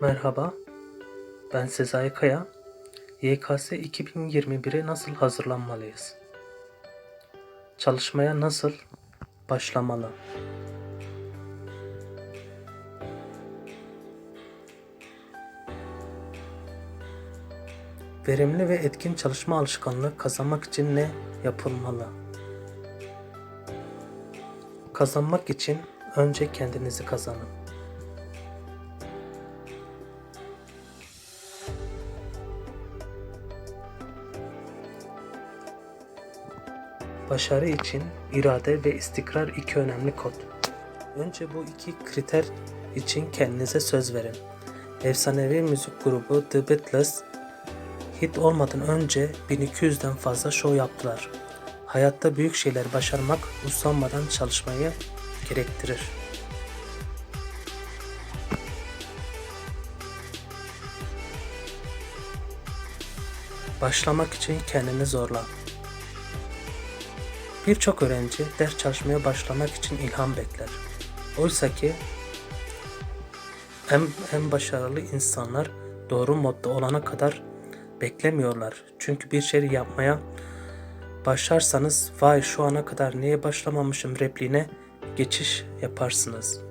Merhaba, ben Sezai Kaya. YKS 2021'e nasıl hazırlanmalıyız? Çalışmaya nasıl başlamalı? Verimli ve etkin çalışma alışkanlığı kazanmak için ne yapılmalı? Kazanmak için önce kendinizi kazanın. Başarı için irade ve istikrar iki önemli kod. Önce bu iki kriter için kendinize söz verin. Efsanevi müzik grubu The Beatles hit olmadan önce 1200'den fazla show yaptılar. Hayatta büyük şeyler başarmak usanmadan çalışmayı gerektirir. Başlamak için kendini zorla. Birçok öğrenci ders çalışmaya başlamak için ilham bekler. Oysa ki en, en başarılı insanlar doğru modda olana kadar beklemiyorlar. Çünkü bir şey yapmaya başlarsanız vay şu ana kadar niye başlamamışım repliğine geçiş yaparsınız.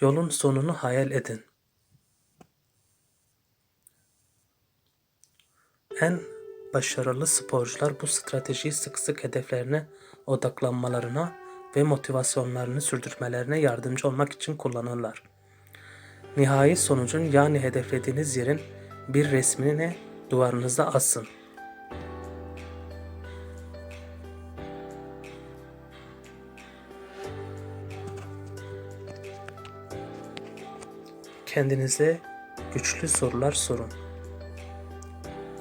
Yolun sonunu hayal edin. En başarılı sporcular bu stratejiyi sık sık hedeflerine odaklanmalarına ve motivasyonlarını sürdürmelerine yardımcı olmak için kullanırlar. Nihai sonucun yani hedeflediğiniz yerin bir resmini duvarınıza asın. Kendinize güçlü sorular sorun.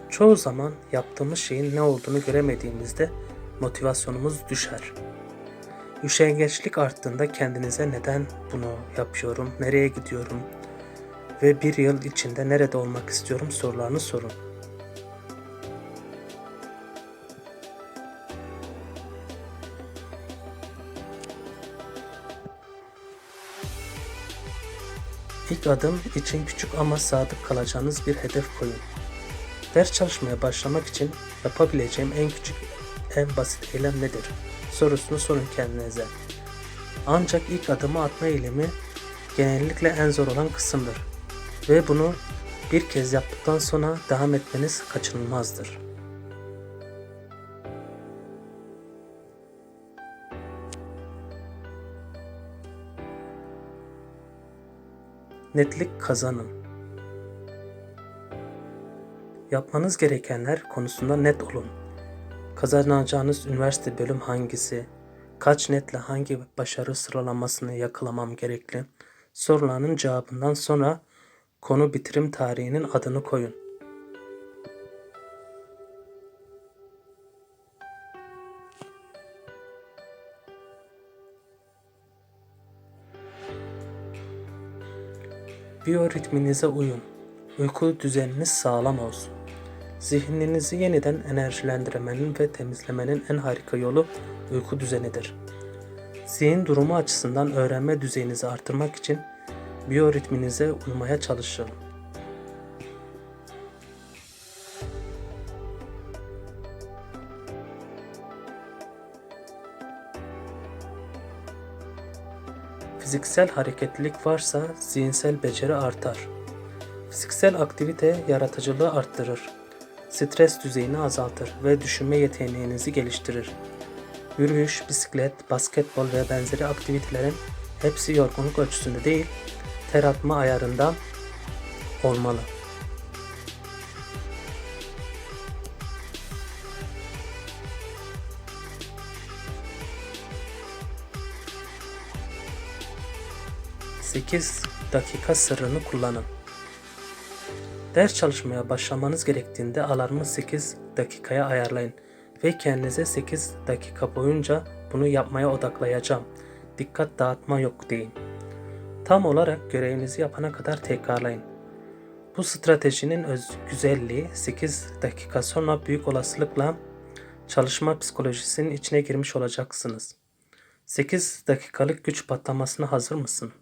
Çoğu zaman yaptığımız şeyin ne olduğunu göremediğimizde motivasyonumuz düşer. Üşengeçlik arttığında kendinize neden bunu yapıyorum, nereye gidiyorum ve bir yıl içinde nerede olmak istiyorum sorularını sorun. İlk adım için küçük ama sadık kalacağınız bir hedef koyun. Ders çalışmaya başlamak için yapabileceğim en küçük, en basit eylem nedir? Sorusunu sorun kendinize. Ancak ilk adımı atma eylemi genellikle en zor olan kısımdır. Ve bunu bir kez yaptıktan sonra devam etmeniz kaçınılmazdır. Netlik kazanın. Yapmanız gerekenler konusunda net olun. Kazanacağınız üniversite bölüm hangisi? Kaç netle hangi başarı sıralamasını yakalamam gerekli? Sorularının cevabından sonra konu bitirim tarihinin adını koyun. Biyoritminize uyun. Uyku düzeniniz sağlam olsun. Zihninizi yeniden enerjilendirmenin ve temizlemenin en harika yolu uyku düzenidir. Zihin durumu açısından öğrenme düzeyinizi artırmak için biyoritminize uymaya çalışın. Fiziksel hareketlilik varsa zihinsel beceri artar. Fiziksel aktivite yaratıcılığı arttırır. Stres düzeyini azaltır ve düşünme yeteneğinizi geliştirir. Yürüyüş, bisiklet, basketbol ve benzeri aktivitelerin hepsi yorgunluk ölçüsünde değil, ter atma ayarında olmalı. Sekiz dakika sırrını kullanın. Ders çalışmaya başlamanız gerektiğinde alarmı 8 dakikaya ayarlayın ve kendinize 8 dakika boyunca bunu yapmaya odaklayacağım. Dikkat dağıtma yok deyin. Tam olarak görevinizi yapana kadar tekrarlayın. Bu stratejinin öz güzelliği 8 dakika sonra büyük olasılıkla çalışma psikolojisinin içine girmiş olacaksınız. 8 dakikalık güç patlamasına hazır mısın?